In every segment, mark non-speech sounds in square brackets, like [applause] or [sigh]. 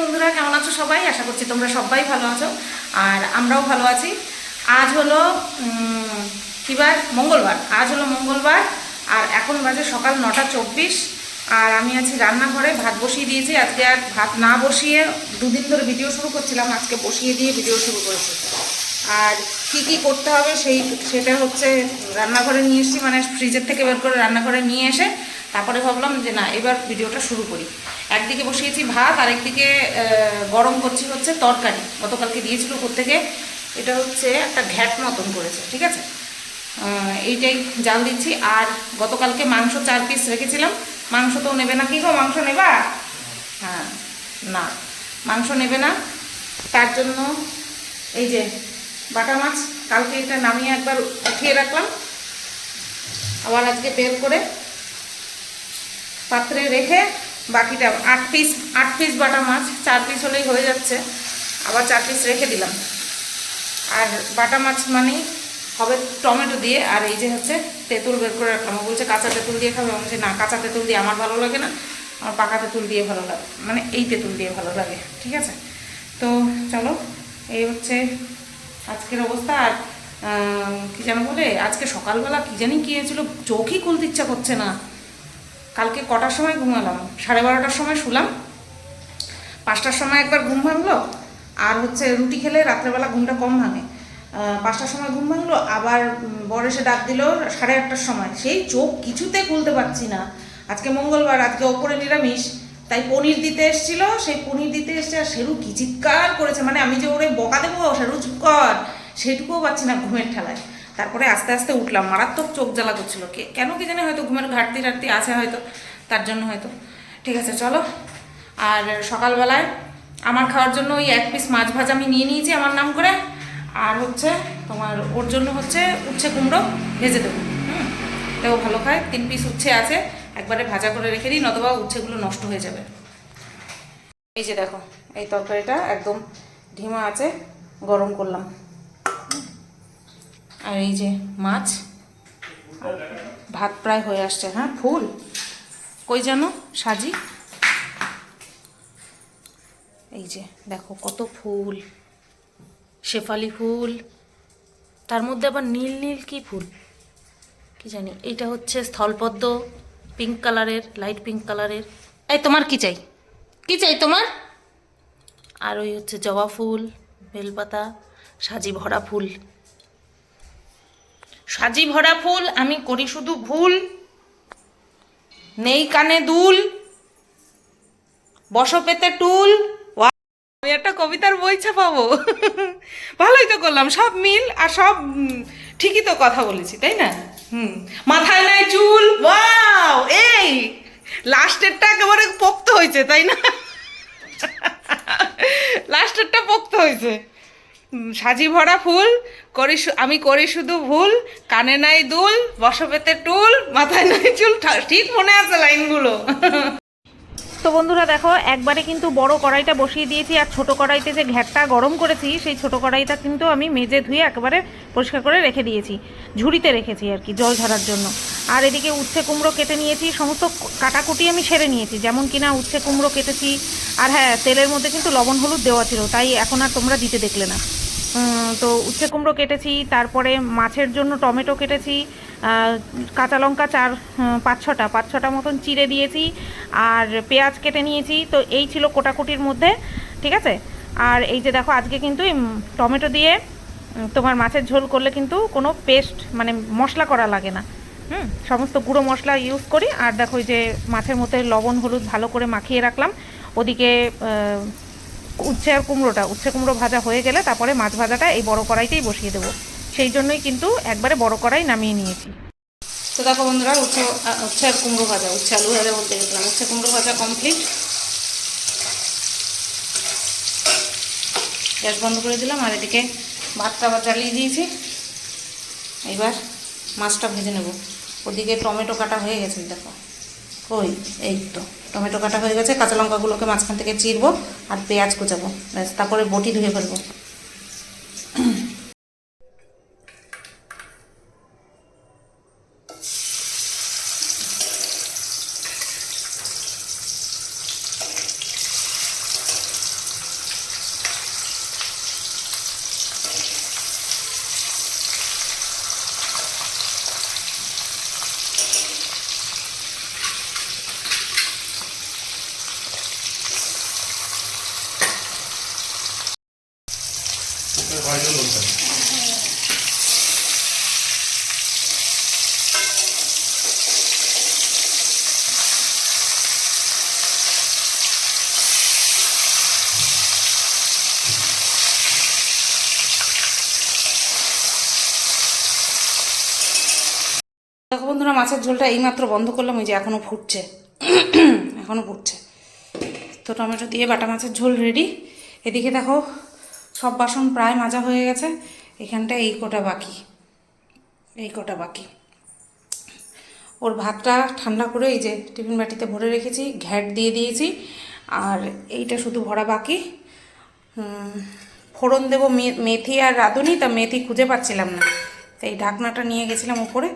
বন্ধুরা কেমন আছো সবাই? আশা করছি তোমরা সবাই ভালো আছো আর আমরাও ভালো আছি। আজ হলো উম, কি বার? মঙ্গলবার। আজ হলো মঙ্গলবার আর এখন বাজে সকাল নটা চব্বিশ। আর আমি আছি রান্নাঘরে ভাত বসিয়ে দিয়েছি। আজকে আর ভাত না বসিয়ে দুদিন ধরে ভিডিও শুরু করছিলাম আজকে বসিয়ে দিয়ে ভিডিও শুরু করেছি। আর কি কি করতে হবে সেই সেটা হচ্ছে রান্নাঘরে নিয়ে এসেছি মানে ফ্রিজের থেকে বের করে রান্নাঘরে নিয়ে এসে তারপরে ভাবলাম যে না, এবার ভিডিওটা শুরু করি। একদিকে বসিয়েছি ভাত আর একদিকে গরম করছি হচ্ছে তরকারি। গতকালকে দিয়েছিল থেকে এটা হচ্ছে একটা ঘ্যাট মতন করেছে, ঠিক আছে? এইটাই জাল দিচ্ছি। আর গতকালকে মাংস চার পিস রেখেছিলাম। মাংস তো নেবে না, কি গো, মাংস নেবা? হ্যাঁ না, মাংস নেবে না। তার জন্য এই যে বাটা মাছ, কালকে এটা নামিয়ে একবার উঠিয়ে রাখলাম। আবার আজকে বের করে পাত্রে রেখে বাকিটা আট পিস আট পিস বাটা মাছ, চার পিস হলেই হয়ে যাচ্ছে। আবার চার পিস রেখে দিলাম। আর বাটা মাছ মানেই হবে টমেটো দিয়ে, আর এই যে হচ্ছে তেঁতুল বের করে রাখলাম। বলছে কাঁচা তেঁতুল দিয়ে খাবে। বলছি, না, কাঁচা তেঁতুল দিয়ে আমার ভালো লাগে না, আমার পাকা তেঁতুল দিয়ে ভালো লাগে মানে এই তেঁতুল দিয়ে ভালো লাগে। ঠিক আছে? তো চলো, এই হচ্ছে আজকের অবস্থা। আর কি যেন বলে, আজকে সকালবেলা কী জানি কি হয়েছিল, চোখই খুলতে ইচ্ছা করছে না। কালকে কটার সময় ঘুমালাম? সাড়ে বারোটার সময় শুলাম। পাঁচটার সময় একবার ঘুম ভাঙলো, আর হচ্ছে রুটি খেলে রাত্রেবেলা ঘুমটা কম ভাঙে। পাঁচটার সময় ঘুম ভাঙলো, আবার বর এসে ডাক দিল সাড়ে আটটার সময়। সেই চোখ কিছুতে খুলতে পারছি না। আজকে মঙ্গলবার, আজকে ওপরে নিরামিষ, তাই পনির দিতে এসেছিল, সেই পনির দিতে এসছে আর সেরু কি চিৎকার করেছে। মানে আমি যে ওরে বকা দেবো, সেরু চুপ কর, সেটুকুও পাচ্ছি না ঘুমের ঠেলায়। তারপরে আস্তে আস্তে উঠলাম। মারাত্মক চোখ জ্বালা করছিল কে, কেন কি জানি হয়তো ঘুমের ঘাটতি টাটতি আছে হয়তো, তার জন্য হয়তো। ঠিক আছে, চলো। আর সকালবেলায় আমার খাওয়ার জন্য ওই এক পিস মাছ ভাজা আমি নিয়ে নিয়েছি আমার নাম করে। আর হচ্ছে তোমার ওর জন্য হচ্ছে উচ্ছে কুমড়ো ভেজে দেবো। হুম, এটাও ভালো খায়। তিন পিস উচ্ছে আছে, একবারে ভাজা করে রেখে দিই, নতবা উচ্ছেগুলো নষ্ট হয়ে যাবে। এই যে দেখো, এই তরকারিটা একদম ঢিমা আছে, গরম করলাম। আর এই যে মাছ। ভাত প্রায় হয়ে আসছে হ্যাঁ? ফুল। কই যেন সাজি। এই যে, দেখো কত ফুল। শেফালি ফুল। তার মধ্যে আবার নীল নীল কি ফুল? কি জানি। এইটা হচ্ছে স্থলপদ্ম পিঙ্ক কালারের লাইট পিঙ্ক কালারের এই, তোমার কি চাই? কি চাই তোমার? আর ওই হচ্ছে জবা ফুল, বেলপাতা, সাজি ভরা ফুল। সাজি ভরা ফুল, আমি করি শুধু ভুল। নেই কানে দুল। বস পেতে টুল। আমি একটা কবিতার বই ছাপাবো। ভালোই তো করলাম, সব মিল আর সব ঠিকই তো কথা বলেছি, তাই না? হুম, মাথায় নাই চুল। ওয়াও, এই! লাস্টেরটা একেবারে পোক্ত হয়েছে, তাই না? লাস্টেরটা পোক্ত হয়েছে। সাজি ভরা ফুল, করি আমি করি শুধু ভুল, কানে নাই দুল বসপেতে টুল, মাথায় নাই চুল ঠিক মনে আছে লাইনগুলো। তো বন্ধুরা দেখো, একবারে কিন্তু বড় কড়াইটা বসিয়ে দিয়েছি, আর ছোট কড়াইতে যে ঘ্যাটটা গরম করেছি, সেই ছোট কড়াইটা কিন্তু আমি মেজে ধুয়ে একবারে পরিষ্কার করে রেখে দিয়েছি। ঝুড়িতে রেখেছি আর কি, জল ঝরার জন্য। আর এদিকে উচ্ছে কুমড়ো কেটে নিয়েছি, সমস্ত কাটাকুটি আমি সেরে নিয়েছি, যেমন কিনা উচ্ছে কুমড়ো কেটেছি। আর হ্যাঁ তেলের মধ্যে কিন্তু লবণ হলুদ দেওয়া ছিল, তাই এখন আর তোমরা দিতে দেখলে না। তো উচ্ছে কুমড়ো কেটেছি, তারপরে মাছের জন্য টমেটো কেটেছি কাঁচা লঙ্কা চার পাঁচ ছটা পাঁচ ছটা মতন চিড়ে দিয়েছি, আর পেঁয়াজ কেটে নিয়েছি, তো এই ছিল কোটাকুটির মধ্যে, ঠিক আছে? আর এই যে দেখো, আজকে কিন্তু টমেটো দিয়ে তোমার মাছের ঝোল করলে কিন্তু কোনো পেস্ট মানে মশলা করা লাগে না, হুম? সমস্ত গুঁড়ো মশলা ইউজ করি, আর দেখো যে মাছের মধ্যে লবণ, হলুদ ভালো করে মাখিয়ে রাখলাম, ওদিকে উচ্ছে আর কুমড়োটা, উচ্ছে কুমড়ো ভাজা হয়ে গেলে তারপরে মাছ ভাজাটা এই বড় কড়াইতেই বসিয়ে দেবো। সেই জন্যই কিন্তু একবারে বড় কড়াই নামিয়ে নিয়েছি। তো দেখো বন্ধুরা, উচ্ছে উচ্ছে আর কুমড়ো ভাজা, উচ্ছে আলু ভাজা বলতে গেছিলাম। উচ্ছে কুমড়ো ভাজা কমপ্লিট গ্যাস বন্ধ করে দিলাম আর এদিকে ভাতটা আবার জ্বালিয়ে দিয়েছি। এবার মাছটা ভেজে নেব। ওদিকে টমেটো কাটা হয়ে গেছে, দেখো। ওই, এই তো। টমেটো কাটা হয়ে গেছে, কাঁচা লঙ্কাগুলোকে মাঝখান থেকে চিরবো আর পেঁয়াজ কুচাবো। ব্যাস, তারপরে বটি ধুয়ে ফেলব। বন্ধুরা, মাছের ঝোলটা এইমাত্র বন্ধ করলাম, ওই যে এখনও ফুটছে। এখনও ফুটছে। তো টমেটো দিয়ে বাটা মাছের ঝোল রেডি এদিকে দেখো, সব বাসন প্রায় মাজা হয়ে গেছে। এখানটা এই কোটা বাকি। এই কটা বাকি। ওর ভাতটা ঠান্ডা করে এই যে টিফিন বাটিতে ভরে রেখেছি, ঘ্যাট দিয়ে দিয়েছি। আর এইটা শুধু ভরা বাকি। ফোড়ন দেবো মেথি আর রাঁধুনি, তা মেথি খুঁজে পাচ্ছিলাম না। তাই ঢাকনাটা নিয়ে গেছিলাম উপরে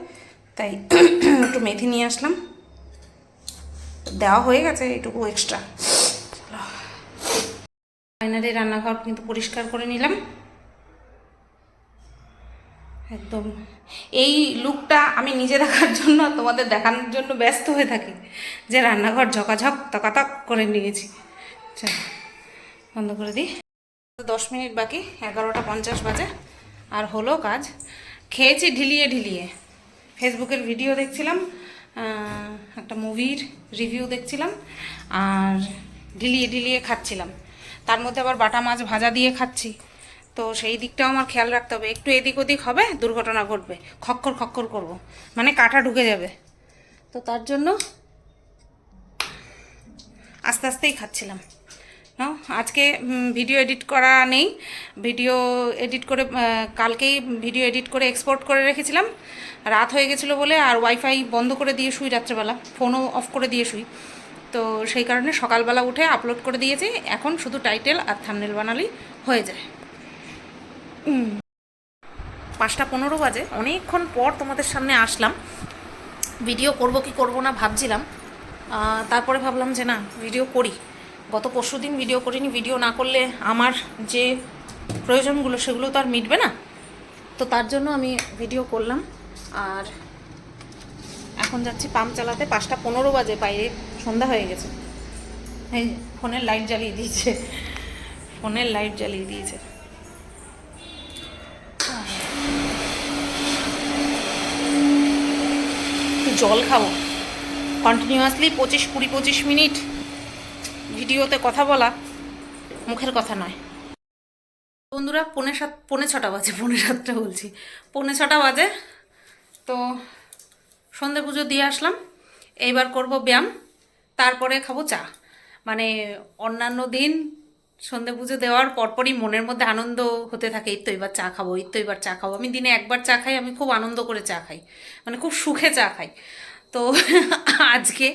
তাই [coughs] একটু মেথি নিয়ে আসলাম। দেওয়া হয়ে গেছে, এটুকু এক্সট্রা ফাইনালি রান্নাঘর কিন্তু পরিষ্কার করে নিলাম। একদম। এই লুকটা আমি নিজে দেখার জন্য তোমাদের দেখানোর জন্য ব্যস্ত হয়ে থাকি, যে রান্নাঘর ঝকাঝক, তকাতক করে নিয়েছি। বন্ধ করে দিই। দশ মিনিট বাকি, এগারোটা পঞ্চাশ বাজে। আর হলো কাজ, খেয়েছি ঢিলিয়ে ঢিলিয়ে। ফেসবুকের ভিডিও দেখছিলাম একটা মুভির রিভিউ দেখছিলাম, আর ঢিলিয়ে ঢিলিয়ে খাচ্ছিলাম। তার মধ্যে আবার বাটা মাছ ভাজা দিয়ে খাচ্ছি। তো সেই দিকটাও আমার খেয়াল রাখতে হবে। একটু এদিক ওদিক হবে, দুর্ঘটনা ঘটবে। খক্কর খক্কর করব। মানে কাঁটা ঢুকে যাবে। তো তার জন্য আস্তে আস্তেই খাচ্ছিলাম। আজকে ভিডিও এডিট করা নেই। ভিডিও এডিট করে কালকেই ভিডিও এডিট করে এক্সপোর্ট করে রেখেছিলাম। রাত হয়ে গেছিল বলে আর ওয়াইফাই বন্ধ করে দিয়ে শুই রাত্রেবেলা। ফোনও অফ করে দিয়ে শুই। তো সেই কারণে সকালবেলা উঠে আপলোড করে দিয়েছি। এখন শুধু টাইটেল আর থামনেল বানালেই হয়ে যায়। পাঁচটা পনেরো বাজে। অনেকক্ষণ পর তোমাদের সামনে আসলাম। ভিডিও করব কি করব না ভাবছিলাম। তারপরে ভাবলাম যে না ভিডিও করি। গত পরশু দিন ভিডিও করিনি ভিডিও না করলে আমার যে প্রয়োজনগুলো সেগুলো তো আর মিটবে না। তো তার জন্য আমি ভিডিও করলাম। আর এখন যাচ্ছি পাম্প চালাতে, পাঁচটা পনেরো বাজে, বাইরে সন্ধ্যা হয়ে গেছে। এই ফোনের লাইট জ্বালিয়ে দিয়েছে। ফোনের লাইট জ্বালিয়ে দিয়েছে। জল খাব। কন্টিনিউয়াসলি পঁচিশ কুড়ি পঁচিশ মিনিট ভিডিওতে কথা বলা মুখের কথা নয়। বন্ধুরা, পৌনে সাত, পৌনে ছটা বাজে, পৌনে সাতটা বলছি। পৌনে ছটা বাজে, তো সন্ধে পুজো দিয়ে আসলাম। এইবার করব ব্যায়াম, তারপরে খাব চা। মানে অন্যান্য দিন সন্ধে পুজো দেওয়ার পরপরই মনের মধ্যে আনন্দ হতে থাকে, এই তো এবার চা খাব, এই তো এবার চা খাব। আমি দিনে একবার চা খাই, আমি খুব আনন্দ করে চা খাই। মানে খুব সুখে চা খাই। তো [laughs] আজকে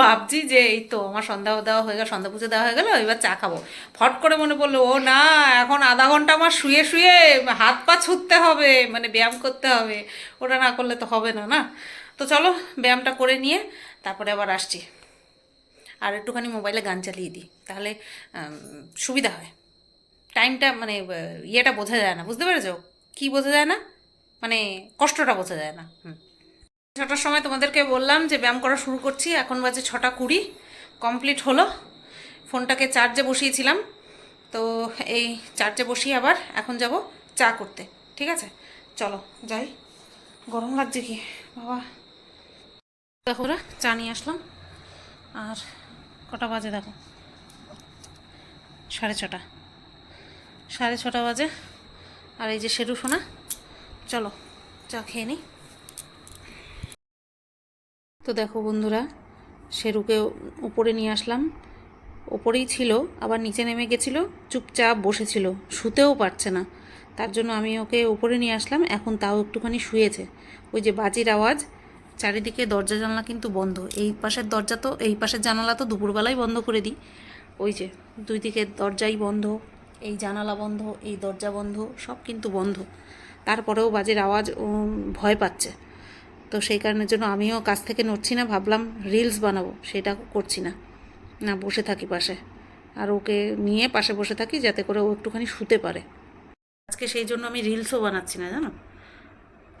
ভাবছি যে এই তো আমার সন্ধ্যা দেওয়া হয়ে গেল, সন্ধ্যা পুজো দেওয়া হয়ে গেল, এবার চা খাব। ফট করে মনে পড়ল, ও না, এখন আধা ঘণ্টা আমার শুয়ে শুয়ে হাত পা ছুটতে হবে মানে ব্যায়াম করতে হবে, ওটা না করলে তো হবে না না? তো চলো, ব্যায়ামটা করে নিয়ে তারপরে আবার আসছি। আর একটুখানি মোবাইলে গান চালিয়ে দিই, তাহলে সুবিধা হয়। টাইমটা মানে ইয়েটা বোঝা যায় না, বুঝতে পেরেছ? কি বোঝা যায় না? মানে কষ্টটা বোঝা যায় না, হুম। ছটার সময় তোমাদেরকে বললাম যে ব্যায়াম করা শুরু করছি, এখন বাজে ছটা কুড়ি কমপ্লিট হলো। ফোনটাকে চার্জে বসিয়েছিলাম, তো এই চার্জে বসিয়ে আবার এখন যাব চা করতে, ঠিক আছে? চলো, যাই। গরম লাগছে কি? বাবা। দেখো চা নিয়ে আসলাম, আর কটা বাজে দেখো? সাড়ে ছটা। সাড়ে ছটা বাজে, আর এই যে শেরু সোনা, চলো, চা খেয়ে নিই তো দেখো বন্ধুরা শেরুকে উপরে নিয়ে আসলাম। ওপরেই ছিল, আবার নিচে নেমে গেছিল, চুপচাপ বসেছিল, শুতেও পারছে না। তার জন্য আমি ওকে উপরে নিয়ে আসলাম, এখন তাও একটুখানি শুয়েছে। ওই যে বাজির আওয়াজ, চারিদিকে দরজা জানলা কিন্তু বন্ধ। এই পাশের দরজা তো, এই পাশের জানালা তো দুপুরবেলায় বন্ধ করে দিই। ওই যে দুই দিকের দরজাই বন্ধ, এই জানালা বন্ধ, এই দরজা বন্ধ, সব কিন্তু বন্ধ। তারপরেও বাজির আওয়াজ ভয় পাচ্ছে। তো সেই কারণের জন্য আমিও কাছ থেকে নড়ছি না, ভাবলাম রিলস বানাবো, সেটা করছি না। না, বসে থাকি পাশে। আর ওকে নিয়ে পাশে বসে থাকি যাতে করে ও একটুখানি শুতে পারে। আজকে সেই জন্য আমি রিলসও বানাচ্ছি না, জানো?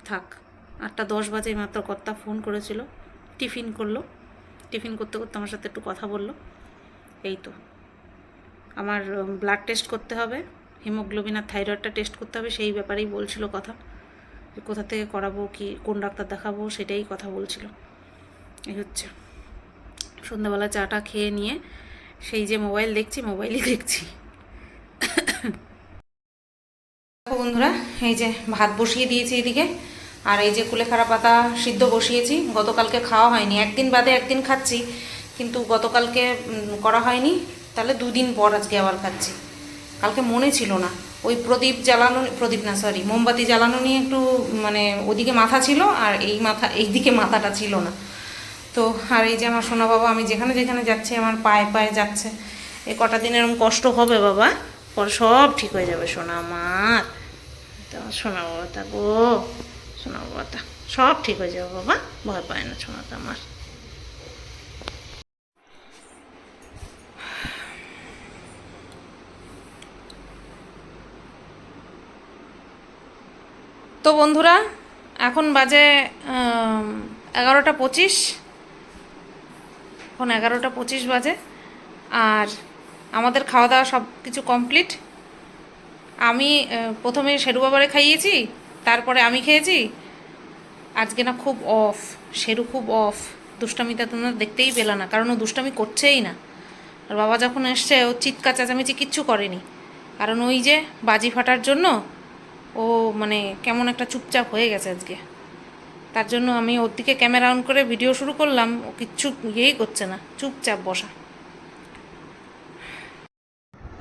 থাক, আটটা দশ বাজে মাত্র কর্তা ফোন করেছিল, টিফিন করল। টিফিন করতে করতে আমার সাথে একটু কথা বলল। এই তো। আমার ব্লাড টেস্ট করতে হবে হিমোগ্লোবিন আর থাইরয়েডটা টেস্ট করতে হবে, সেই ব্যাপারেই বলছিল কথা। কোথা থেকে করাবো, কি, কোন ডাক্তার দেখাবো, সেটাই কথা বলছিল। এই হচ্ছে। সন্ধ্যাবেলা চাটা খেয়ে নিয়ে সেই যে মোবাইল দেখছি, মোবাইলই দেখছি। বন্ধুরা, এই যে ভাত বসিয়ে দিয়েছি এদিকে, আর এই যে কুলেখাড়া পাতা সিদ্ধ বসিয়েছি। গতকালকে খাওয়া হয়নি। একদিন বাদে একদিন খাচ্ছি, কিন্তু গতকালকে করা হয়নি। তাহলে দুদিন পর আজকে আবার খাচ্ছি। কালকে মনে ছিল না। ওই প্রদীপ জ্বালানো, প্রদীপ না সরি মোমবাতি জ্বালানো নিয়ে একটু মানে ওদিকে মাথা ছিল আর এই মাথা, এই দিকে মাথাটা ছিল না। তো আর এই যে আমার সোনা বাবা, আমি যেখানে যেখানে যাচ্ছি, আমার পায়ে পায়ে যাচ্ছে। এই কটা দিন এরকম কষ্ট হবে বাবা, পরে সব ঠিক হয়ে যাবে, সোনা আমার। তো সোনা বাবাটা গো, সোনা বাবাটা, সব ঠিক হয়ে যাবে বাবা, ভয় পায় না সোনাটা আমার। তো বন্ধুরা, এখন বাজে এগারোটা পঁচিশ। এখন এগারোটা পঁচিশ বাজে, আর আমাদের খাওয়া দাওয়া সব কিছু কমপ্লিট আমি প্রথমে শেরু বাবারে খাইয়েছি, তারপরে আমি খেয়েছি। আজকে না খুব অফ শেরু খুব অফ দুষ্টামিটা তোমরা দেখতেই পেলা না, কারণ ও দুষ্টামি করছেই না। আর বাবা যখন এসছে, ও চিৎকার, চেঁচামেচি কিচ্ছু করেনি। কারণ ওই যে বাজি ফাটার জন্য ও মানে কেমন একটা চুপচাপ হয়ে গেছে আজকে। তার জন্য আমি ওর দিকে ক্যামেরা অন করে ভিডিও শুরু করলাম ও কিচ্ছু ইয়েই করছে না চুপচাপ বসা।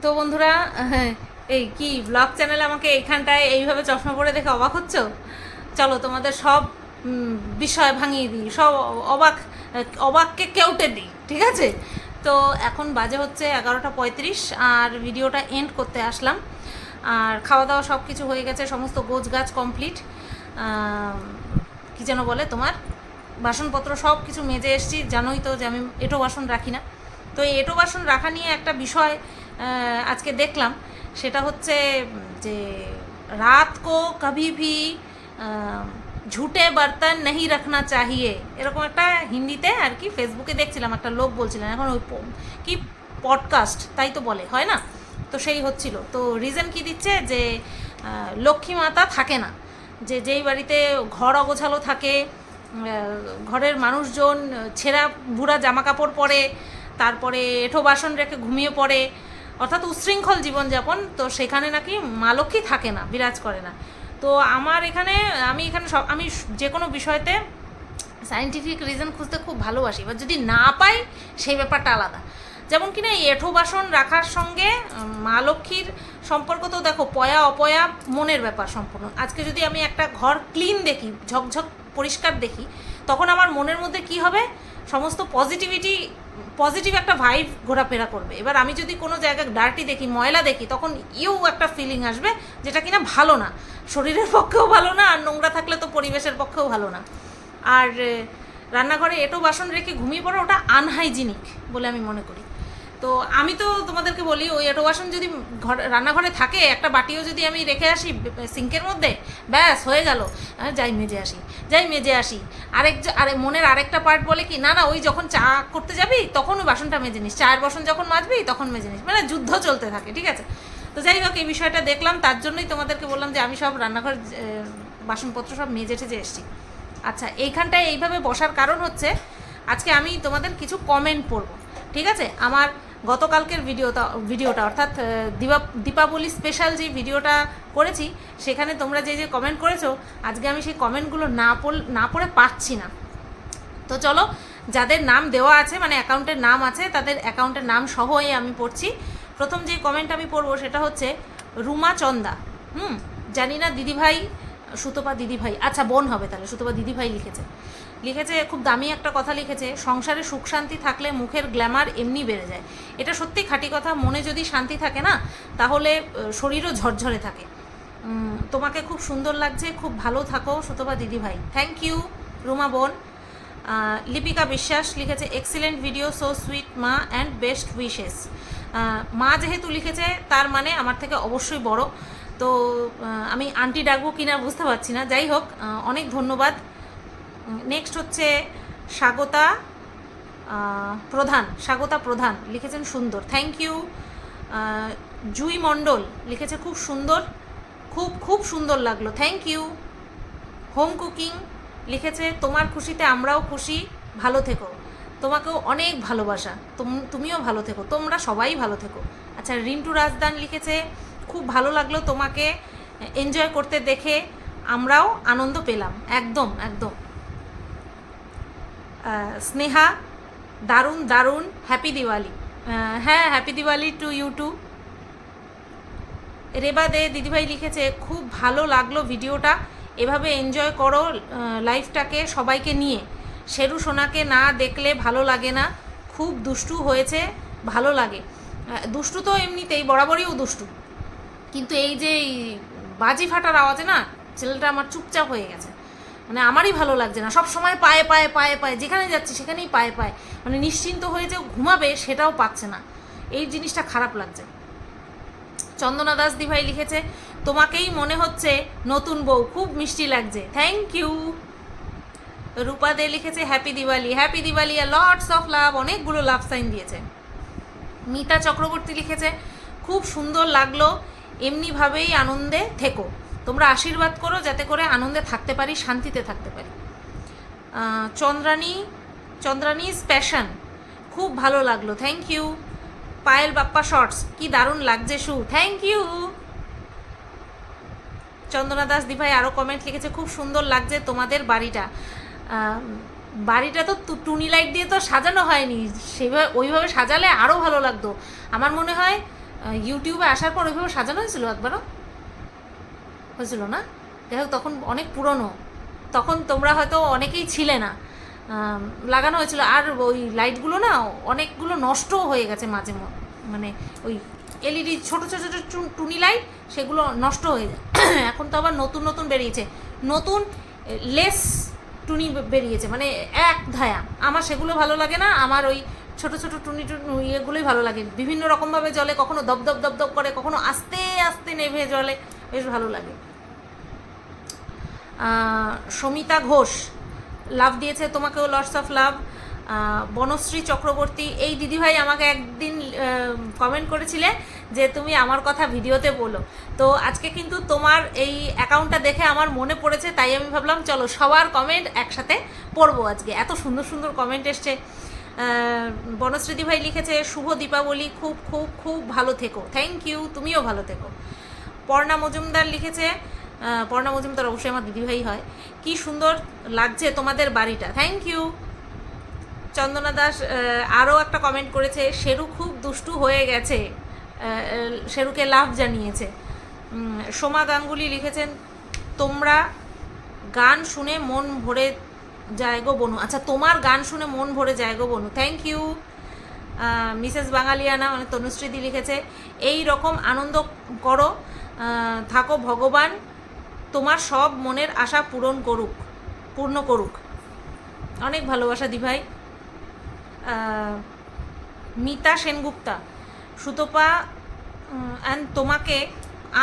তো বন্ধুরা হ্যাঁ, এই কি ব্লগ চ্যানেলে আমাকে এইখানটায় এইভাবে চশমা পরে দেখে অবাক হচ্ছ? চলো তোমাদের সব বিষয় ভাঙিয়ে দিই সব অবাক অবাককে কেউটে দিই ঠিক আছে? তো এখন বাজে হচ্ছে এগারোটা পঁয়ত্রিশ আর ভিডিওটা এন্ড করতে আসলাম। আর খাওয়া দাওয়া সব কিছু হয়ে গেছে, সমস্ত গোছ গাছ কমপ্লিট কী যেন বলে তোমার? বাসনপত্র সব কিছু মেজে এসছি। জানোই তো যে আমি এঁটো বাসন রাখি না। তো এই এঁটো বাসন রাখা নিয়ে একটা বিষয় আজকে দেখলাম। সেটা হচ্ছে যে রাত কো কভি ভি ঝুটে বর্তন নেই রাখনা চাহিয়ে। এরকম একটা হিন্দিতে আর কি ফেসবুকে দেখছিলাম, একটা লোক বলছিলেন। এখন ওই কি পডকাস্ট তাই তো বলে, হয় না? তো সেই হচ্ছিল। তো রিজন কি দিচ্ছে যে লক্ষ্মী মাতা থাকে না। যে যেই বাড়িতে ঘর অগোছালো থাকে ঘরের মানুষজন, ছেঁড়া বুড়া জামা কাপড় পরে, তারপরে এঁঠো বাসন রেখে ঘুমিয়ে পড়ে, অর্থাৎ উচ্ছৃঙ্খল জীবনযাপন, তো সেখানে নাকি মা লক্ষ্মী থাকে না, বিরাজ করে না। তো আমার এখানে, আমি এখানে সব, আমি যে কোনো বিষয়তে সায়েন্টিফিক রিজন খুঁজতে খুব ভালোবাসি। এবার যদি না পাই, সেই ব্যাপারটা আলাদা। যেমন কিনা এই এঁঠো বাসন রাখার সঙ্গে মা লক্ষ্মীর সম্পর্ক তো দেখো, পয়া অপয়া, মনের ব্যাপার সম্পূর্ণ। আজকে যদি আমি একটা ঘর ক্লিন দেখি, ঝকঝক পরিষ্কার দেখি, তখন আমার মনের মধ্যে কি হবে? সমস্ত পজিটিভিটি, পজিটিভ একটা ভাইব ঘোরাফেরা করবে। এবার আমি যদি কোনো জায়গায় ডার্টি দেখি, ময়লা দেখি, তখন ইউ একটা ফিলিং আসবে যেটা কিনা ভালো না। শরীরের পক্ষেও ভালো না, আর নোংরা থাকলে তো পরিবেশের পক্ষেও ভালো না। আর রান্নাঘরে এটো বাসন রেখে ঘুমিয়ে পড়া ওটা আনহাইজিনিক বলে আমি মনে করি। তো আমি তো তোমাদেরকে বলি, ওই এটো বাসন যদি ঘর, রান্নাঘরে থাকে, একটা বাটিও যদি আমি রেখে আসি সিঙ্কের মধ্যে, ব্যাস, হয়ে গেল। যাই মেজে আসি, যাই মেজে আসি। আরেক আরে মনের আরেকটা পার্ট বলে কি, না না, ওই যখন চা করতে যাবি, তখন ওই বাসনটা মেজে নিস। চায়ের বাসন যখন মাজবি, তখন মেজে নিস। মানে যুদ্ধ চলতে থাকে, ঠিক আছে? তো যাই হোক, এই বিষয়টা দেখলাম, তার জন্যই তোমাদেরকে বললাম যে আমি সব রান্নাঘর বাসনপত্র সব মেজে টেজে এসেছি। আচ্ছা এইখানটায় এইভাবে বসার কারণ হচ্ছে, আজকে আমি তোমাদের কিছু কমেন্ট পড়ব, ঠিক আছে? আমার গতকালকের ভিডিওটা ভিডিওটা অর্থাৎ দীপা, দীপাবলি স্পেশাল যে ভিডিওটা করেছি, সেখানে তোমরা যে যে কমেন্ট করেছ, আজকে আমি সেই কমেন্টগুলো না পড়, না পড়ে পাচ্ছি না। তো চলো, যাদের নাম দেওয়া আছে মানে অ্যাকাউন্টের নাম আছে, তাদের অ্যাকাউন্টের নাম সহই আমি পড়ছি। প্রথম যে কমেন্ট আমি পড়ব, সেটা হচ্ছে রুমা চন্দা, হুম? জানি না, দিদিভাই সুতপা দিদিভাই আচ্ছা বোন হবে তাহলে, সুতপা দিদিভাই লিখেছে। লিখেছে, খুব দামি একটা কথা লিখেছে, সংসারে সুখ শান্তি থাকলে মুখের গ্ল্যামার এমনি বেড়ে যায়। এটা সত্যি খাঁটি কথা, মনে যদি শান্তি থাকে না, তাহলে শরীরও ঝরঝরে থাকে। তোমাকে খুব সুন্দর লাগছে, খুব ভালো থাকো, সুতপা দিদিভাই। থ্যাংক ইউ রুমা বোন। লিপিকা বিশ্বাস লিখেছে এক্সিলেন্ট ভিডিও সো সুইট মা অ্যান্ড বেস্ট উইশেস মা যেহেতু লিখেছে, তার মানে আমার থেকে অবশ্যই বড়। তো আমি আন্টি ডাকবো কিনা বুঝতে পারছি না। যাই হোক অনেক ধন্যবাদ। নেক্সট হচ্ছে স্বাগতা প্রধান স্বাগতা প্রধান। লিখেছেন সুন্দর। থ্যাংক ইউ জুই মণ্ডল লিখেছে খুব সুন্দর, খুব খুব সুন্দর লাগল। থ্যাংক ইউ হোম কুকিং লিখেছে, তোমার খুশিতে আমরাও খুশি, ভালো থেকো। তোমাকেও অনেক ভালোবাসা। তুম- তুমিও ভালো থেকো। তোমরা সবাই ভালো থেকো। আচ্ছা রিন্টু রাজদান লিখেছে খুব ভালো লাগল তোমাকে এনজয় করতে দেখে। আমরাও আনন্দ পেলাম, একদম একদম। স্নেহা, দারুণ দারুণ হ্যাপি দিওয়ালি হ্যাঁ happy Diwali to YouTube Reba De দিদিভাই লিখেছে, খুব ভালো লাগল ভিডিওটা। এভাবে এনজয় করো লাইফটাকে সবাইকে নিয়ে। শেরু সোনাকে না দেখলে ভালো লাগে না। খুব দুষ্টু হয়েছে, ভালো লাগে। দুষ্টু তো এমনিতেই বরাবরইও দুষ্টু। কিন্তু এই যে বাজি ফাটার আওয়াজে না ছেলেটা আমার চুপচাপ হয়ে গেছে। মানে আমারই ভালো লাগছে না। সব সময় পায়ে পায়ে পায়ে পায়ে যেখানে যাচ্ছে সেখানেই পায়ে পায়ে। মানে নিশ্চিন্ত হয়ে যে ঘুমাবে সেটাও পাচ্ছে না। এই জিনিসটা খারাপ লাগছে। চন্দনা দাস দিভাই লিখেছে, তোমাকেই মনে হচ্ছে নতুন বউ। খুব মিষ্টি লাগছে। থ্যাংক ইউ রূপা দে লিখেছে happy Diwali happy Diwali lots of love অনেকগুলো লাভ সাইন দিয়েছে। মিতা চক্রবর্তী লিখেছে, খুব সুন্দর লাগল। এমনিভাবেই আনন্দে থেকো। তোমরা আশীর্বাদ করো যাতে করে আনন্দে থাকতে পারি শান্তিতে থাকতে পারি। আহ, চন্দ্রানী চন্দ্রানীজ প্যাশন খুব ভালো লাগল। Thank you Payel Bappa shorts কি দারুণ লাগছে শু থ্যাংক ইউ চন্দনা দাস দিভাই আরও কমেন্ট লিখেছে খুব সুন্দর লাগছে তোমাদের বাড়িটা। বাড়িটা তো টুনি লাইট দিয়ে তো সাজানো হয়নি। সেভাবে ওইভাবে সাজালে আরও ভালো লাগতো। আমার মনে হয় ইউটিউবে আসার পর ওইভাবে সাজানো হয়েছিল একবারও? হয়েছিল না? যাই হোক, তখন অনেক পুরনো। তখন তোমরা হয়তো অনেকেই ছিলে না। লাগানো হয়েছিল। আর ওই লাইটগুলো না, অনেকগুলো নষ্টও হয়ে গেছে মাঝে মানে ওই এলইডি ছোটো ছোটো ছোটো টুনি লাইট সেগুলো নষ্ট হয়ে যায়। [coughs] এখন তো আবার নতুন নতুন বেরিয়েছে। নতুন লেস টুনি বেরিয়েছে। মানে এক ধায়া। আমার সেগুলো ভালো লাগে না। আমার ওই ছোট ছোট টুনি টুনি ইয়েগুলোই ভালো লাগে। বিভিন্ন রকমভাবে জলে, কখনো দপ দপ দপ দপ করে, কখনো আস্তে আস্তে নেভে জলে, বেশ ভালো লাগে। সমিতা ঘোষ, লাভ দিয়েছে তোমাকেও lots of love Banashree Chakraborty, এই দিদিভাই আমাকে একদিন কমেন্ট করেছিলে যে তুমি আমার কথা ভিডিওতে বলো। তো আজকে কিন্তু তোমার এই অ্যাকাউন্টটা দেখে আমার মনে পড়েছে, তাই আমি ভাবলাম, চলো সবার কমেন্ট একসাথে পড়ব আজকে। এত সুন্দর সুন্দর কমেন্ট এসছে। আহ, বনশ্রী দিভাই লিখেছে শুভ দীপাবলি খুব খুব খুব ভালো থেকো। থ্যাংক ইউ তুমিও ভালো থেকো। পর্ণা মজুমদার লিখেছে পর্ণা মজুমদার অবশ্যই আমার দিদিভাই হয়। কি সুন্দর লাগছে তোমাদের বাড়িটা। থ্যাংক ইউ চন্দনা দাস আরও একটা কমেন্ট করেছে শেরু খুব দুষ্টু হয়ে গেছে। শেরুকে লাভ জানিয়েছে। সোমা গাঙ্গুলি লিখেছেন তোমরা গান শুনে মন ভরে যায় গো বনু। আচ্ছা তোমার গান শুনে মন ভরে যায় গো বনু। থ্যাংক ইউ মিসেস বাঙালিয়ানা মানে তনুশ্রীদি লিখেছে, এই রকম আনন্দ করো থাকো ভগবান, তোমার সব মনের আশা পূরণ করুক, পূর্ণ করুক। অনেক ভালোবাসা দিভাই মিতা সেনগুপ্তা, সুতপা অ্যান্ড তোমাকে,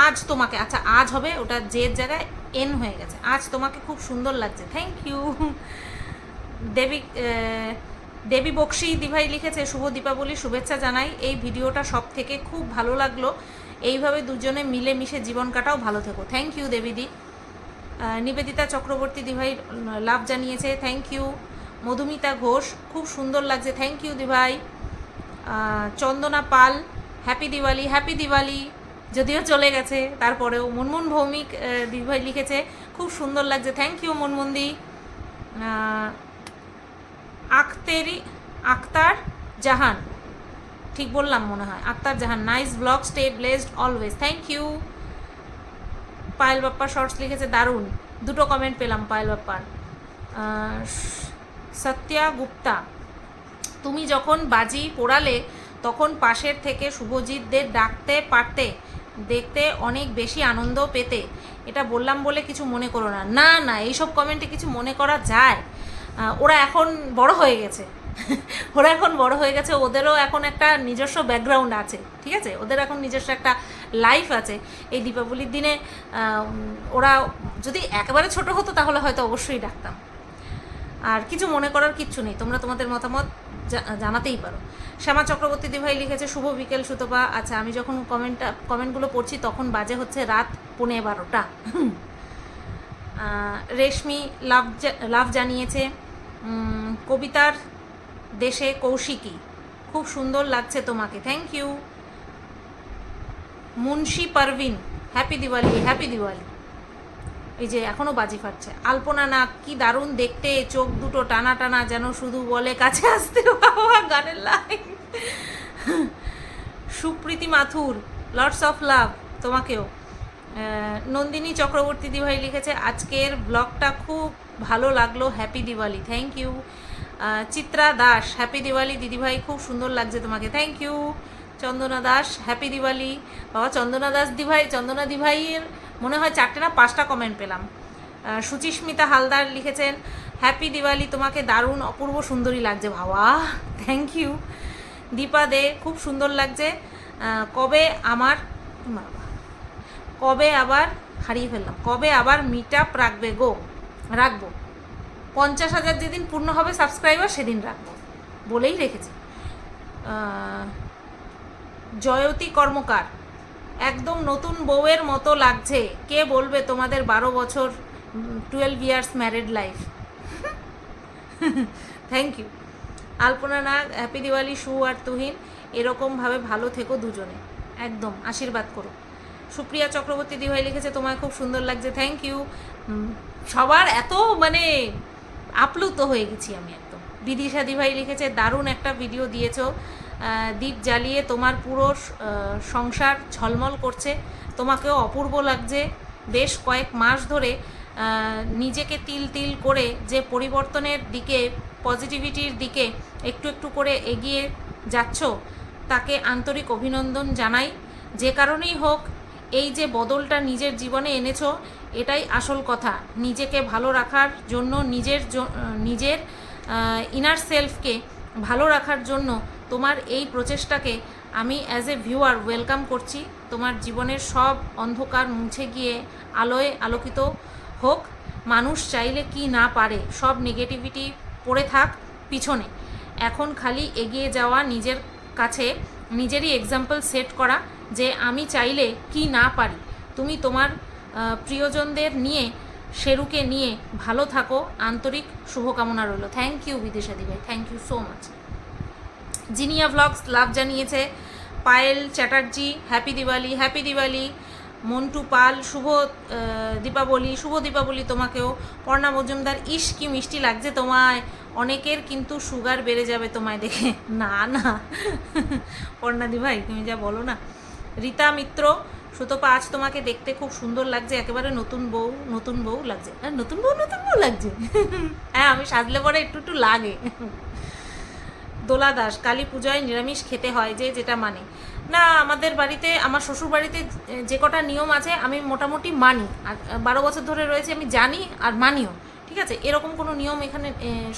আজ তোমাকে আচ্ছা আজ হবে ওটা জের জায়গায় এন হয়ে গেছে। আজ তোমাকে খুব সুন্দর লাগছে। থ্যাংক ইউ দেবী দেবী বক্সি দিভাই লিখেছে, শুভ দীপাবলি, শুভেচ্ছা জানাই। এই ভিডিওটা সব থেকে খুব ভালো লাগল। এইভাবে দুজনে মিলে মিশে জীবন কাটাও ভালো থেকো। থ্যাংক ইউ দেবীদি নিবেদিতা চক্রবর্তী দিভাই লাভ জানিয়েছে থ্যাংক ইউ মধুমিতা ঘোষ, খুব সুন্দর লাগছে। থ্যাংক ইউ দিভাই। চন্দনা পাল হ্যাপি দিওয়ালি হ্যাপি দিওয়ালি যদিও চলে গেছে তারপরেও মুনমুন ভৌমিক আহ, দিভাই লিখেছে খুব সুন্দর লাগছে। থ্যাংক ইউ মুনমুন্দি আখতেরি আক্তার জাহান। ঠিক বললাম মনে হয় Akhtar Jahan. Nice blog stay blessed always thank you Payel Bappa shorts লিখেছে দারুণ। দুটো কমেন্ট পেলাম পায়েল বাপ্পার। সত্যা গুপ্তা তুমি যখন বাজি পোড়ালে তখন পাশের থেকে শুভজিৎদের ডাকতে, পারতে, দেখতে অনেক বেশি আনন্দ পেতে। এটা বললাম বলে কিছু মনে করো না। না না, এইসব কমেন্টে কিছু মনে করা যায়। ওরা এখন বড় হয়ে গেছে। [laughs] ওরা এখন বড় হয়ে গেছে। ওদেরও এখন একটা নিজস্ব ব্যাকগ্রাউন্ড আছে, ঠিক আছে? ওদের এখন নিজস্ব একটা লাইফ আছে। এই দীপাবলির দিনে ওরা যদি একেবারে ছোট হতো তাহলে হয়তো অবশ্যই ডাকতাম। আর কিছু মনে করার কিচ্ছু নেই। তোমরা তোমাদের মতামত জানাতেই পারো। শ্যামা চক্রবর্তী দিভাই লিখেছে, শুভ বিকেল সুতপা। আচ্ছা আমি যখন কমেন্টটা কমেন্টগুলো পড়ছি, তখন বাজে হচ্ছে রাত পৌনে বারোটা রেশমি লাভ লাভ জানিয়েছে কবিতার দেশে কৌশিকী। খুব সুন্দর লাগছে তোমাকে। Thank you Munshi Parvin happy Diwali happy Diwali এই যে এখনও বাজি ফাটছে। আলপনা নাক কি দারুণ দেখতে, চোখ দুটো টানা টানা যেন শুধু বলে, কাছে আসতে বাবা, গানের line. Supriti Mathur lots of love তোমাকেও। নন্দিনী চক্রবর্তী দিভাই লিখেছে, আজকের ব্লগটা খুব ভালো লাগল happy Diwali thank you Chitra Das happy Diwali, দিদিভাই, খুব সুন্দর লাগছে তোমাকে thank you Chandana Das happy Diwali. বাবা, চন্দনা দাস দিভাই, চন্দনা দিভাইয়ের মনে হয় চারটে না, পাঁচটা কমেন্ট পেলাম। সুচিস্মিতা হালদার লিখেছেন হ্যাপি দিওয়ালি তোমাকে দারুণ অপূর্ব সুন্দরী লাগছে ভাবা থ্যাংক ইউ দীপা দে, খুব সুন্দর লাগছে। কবে আমার কবে আবার হারিয়ে ফেললাম। কবে আবার মিট আপ রাখবে গো? রাখব। পঞ্চাশ হাজার যেদিন পূর্ণ হবে সাবস্ক্রাইবার সেদিন রাখব। বলেই রেখেছি। জয়তী কর্মকার একদম নতুন বউয়ের মতো লাগছে। কে বলবে তোমাদের বারো বছর twelve years married life thank you Alpana Nag happy Diwali শু আর তুহিন এরকমভাবে ভালো থেকো দুজনে। একদম, আশীর্বাদ করো। সুপ্রিয়া চক্রবর্তী দিভাই লিখেছে, তোমায় খুব সুন্দর লাগছে থ্যাংক ইউ সবার এত মানে আপ্লুত হয়ে গেছি আমি একদম। বিদিশা দিভাই লিখেছে, দারুণ একটা ভিডিও দিয়েছ। দ্বীপ জ্বালিয়ে তোমার পুরো সংসার ঝলমল করছে। তোমাকেও অপূর্ব লাগছে। বেশ কয়েক মাস ধরে নিজেকে তিল তিল করে যে পরিবর্তনের দিকে, পজিটিভিটির দিকে একটু একটু করে এগিয়ে যাচ্ছ, তাকে আন্তরিক অভিনন্দন জানাই। যে কারণেই হোক, এই যে বদলটা নিজের জীবনে এনেছ, এটাই আসল কথা। নিজেকে ভালো রাখার জন্য নিজের নিজের ইনার সেলফকে ভালো রাখার জন্য তোমার এই প্রচেষ্টাকে আমি অ্যাজ এ ভিউয়ার ওয়েলকাম করছি। তোমার জীবনের সব অন্ধকার মুছে গিয়ে আলোয় আলোকিত হোক। মানুষ চাইলে কি না পারে, সব নেগেটিভিটি পড়ে থাক পিছনে। এখন খালি এগিয়ে যাওয়া নিজের কাছে, নিজেরই এক্সাম্পল সেট করা যে আমি চাইলে কি না পারি। তুমি তোমার প্রিয়জনদের নিয়ে, শেরুকে নিয়ে ভালো থাকো। আন্তরিক শুভকামনা রইল। Thank you Bidisha দিভাই thank you so much Jiniya vlogs love জানিয়েছে। পায়েল চ্যাটার্জি হ্যাপি দিওয়ালি হ্যাপি দিওয়ালি মন্টু পাল, শুভ দীপাবলি শুভ দীপাবলি তোমাকেও। পর্ণা মজুমদার, ইস কি মিষ্টি লাগছে তোমায়। অনেকের কিন্তু সুগার বেড়ে যাবে তোমায় দেখে। না না। পর্ণা দি ভাই, তুমি যা বলো না। রীতা মিত্র, সুতপা, আজ তোমাকে দেখতে খুব সুন্দর লাগছে। একেবারে নতুন বউ নতুন বউ লাগছে। নতুন বউ নতুন বউ লাগছে? হ্যাঁ আমি সাজলে পরে একটু একটু লাগে। দোলা দাস কালী পূজায় নিরামিষ খেতে হয় যে যেটা মানে। না, আমাদের বাড়িতে, আমার শ্বশুর বাড়িতে যে কটা নিয়ম আছে, আমি মোটামুটি মানি। আর বারো বছর ধরে রয়েছে, আমি জানি আর মানিও। ঠিক আছে? এরকম কোনো নিয়ম এখানে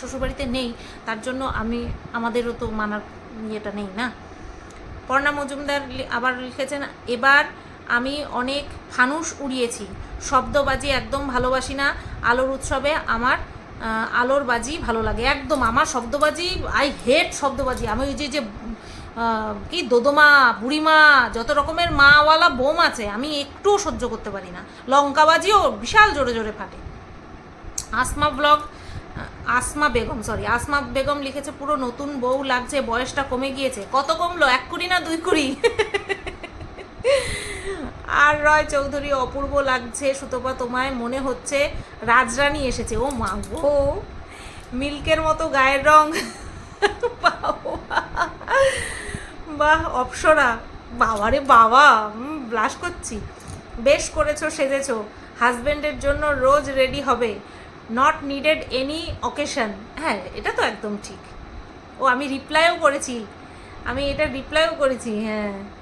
শ্বশুরবাড়িতে নেই। তার জন্য আমি, আমাদেরও তো মানার ইয়েটা নেই না? পর্ণা মজুমদার আবার লিখেছেন, এবার আমি অনেক ফানুস উড়িয়েছি। শব্দবাজি একদম ভালোবাসি না। আলোর উৎসবে আমার আলোর বাজি ভালো লাগে। একদম আমার শব্দবাজি আই হেট শব্দবাজি। আমি ওই যে যে কি দোদমা, বুড়িমা, যত রকমের মাওয়ালা বোম আছে, আমি একটুও সহ্য করতে পারি না। লঙ্কাবাজিও বিশাল জোরে জোরে ফাটে। আসমা ব্লগ আসমা বেগম সরি আসমা বেগম লিখেছে, পুরো নতুন বউ লাগছে, বয়সটা কমে গিয়েছে। কত কমলো? এক কুড়ি না দুই কুড়ি? [laughs] আর রয় চৌধুরী অপূর্ব লাগছে সুতপা তোমায় মনে হচ্ছে রাজরানী এসেছে। ও মা গো। মিল্কের মতো গায়ের রং। বাহ অপসরা। বাবারে বাবা ব্লাশ করছি। বেশ করেছ সেজেছো। হাজবেন্ডের জন্য রোজ রেডি হবে। নট নিডেড এনি অকেশন হ্যাঁ এটা তো একদম ঠিক। ও আমি রিপ্লাইও করেছি। আমি এটা রিপ্লাইও করেছি হ্যাঁ।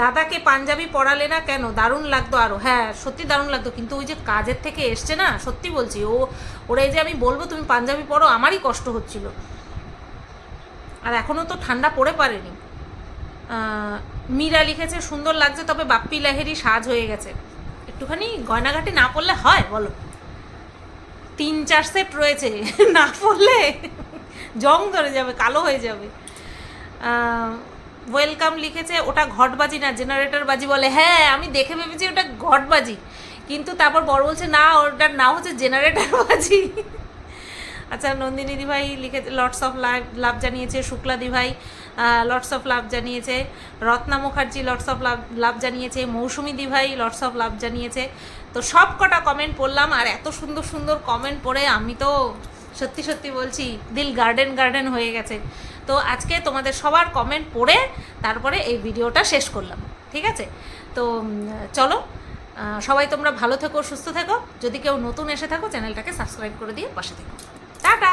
দাদাকে পাঞ্জাবি পড়ালে না কেন দারুণ লাগতো আরও হ্যাঁ সত্যি দারুণ লাগতো। কিন্তু ওই যে কাজের থেকে এসছে না, সত্যি বলছি, ও, ওরা এই যে আমি বলব তুমি পাঞ্জাবি পরো, আমারই কষ্ট হচ্ছিল। আর এখনও তো ঠান্ডা পড়ে পারেনি। মীরা লিখেছে, সুন্দর লাগছে, তবে বাপ্পি লাহেরি সাজ হয়ে গেছে। একটুখানি গয়নাঘাটি না পড়লে হয়, বলো? তিন চার সেট রয়েছে, না পড়লে জং ধরে যাবে, কালো হয়ে যাবে। ওয়েলকাম লিখেছে, ওটা ঘটবাজি না জেনারেটর বাজি বলে হ্যাঁ আমি দেখে ভেবেছি ওটা ঘটবাজি। কিন্তু তারপর বড় বলছে, না, ওটার নাম হচ্ছে জেনারেটর বাজি আচ্ছা নন্দিনী দিভাই লিখে লটস অফ লাভ লাভ জানিয়েছে শুক্লা দিভাই লটস অফ লাভ জানিয়েছে, Ratna Mukherjee lots of love love জানিয়েছে মৌসুমি দিভাই লটস অফ লাভ জানিয়েছে। তো সব কটা কমেন্ট পড়লাম, আর এত সুন্দর সুন্দর কমেন্ট পড়ে আমি তো সত্যি সত্যি বলছি, দিল গার্ডেন গার্ডেন হয়ে গেছে। তো আজকে তোমাদের সবার কমেন্ট পড়ে তারপরে এই ভিডিওটা শেষ করলাম, ঠিক আছে? তো চলো সবাই তোমরা ভালো থেকো, সুস্থ থেকো। যদি কেউ নতুন এসে থাকো, চ্যানেলটাকে সাবস্ক্রাইব করে দিয়ে পাশে থেকো। টাটা!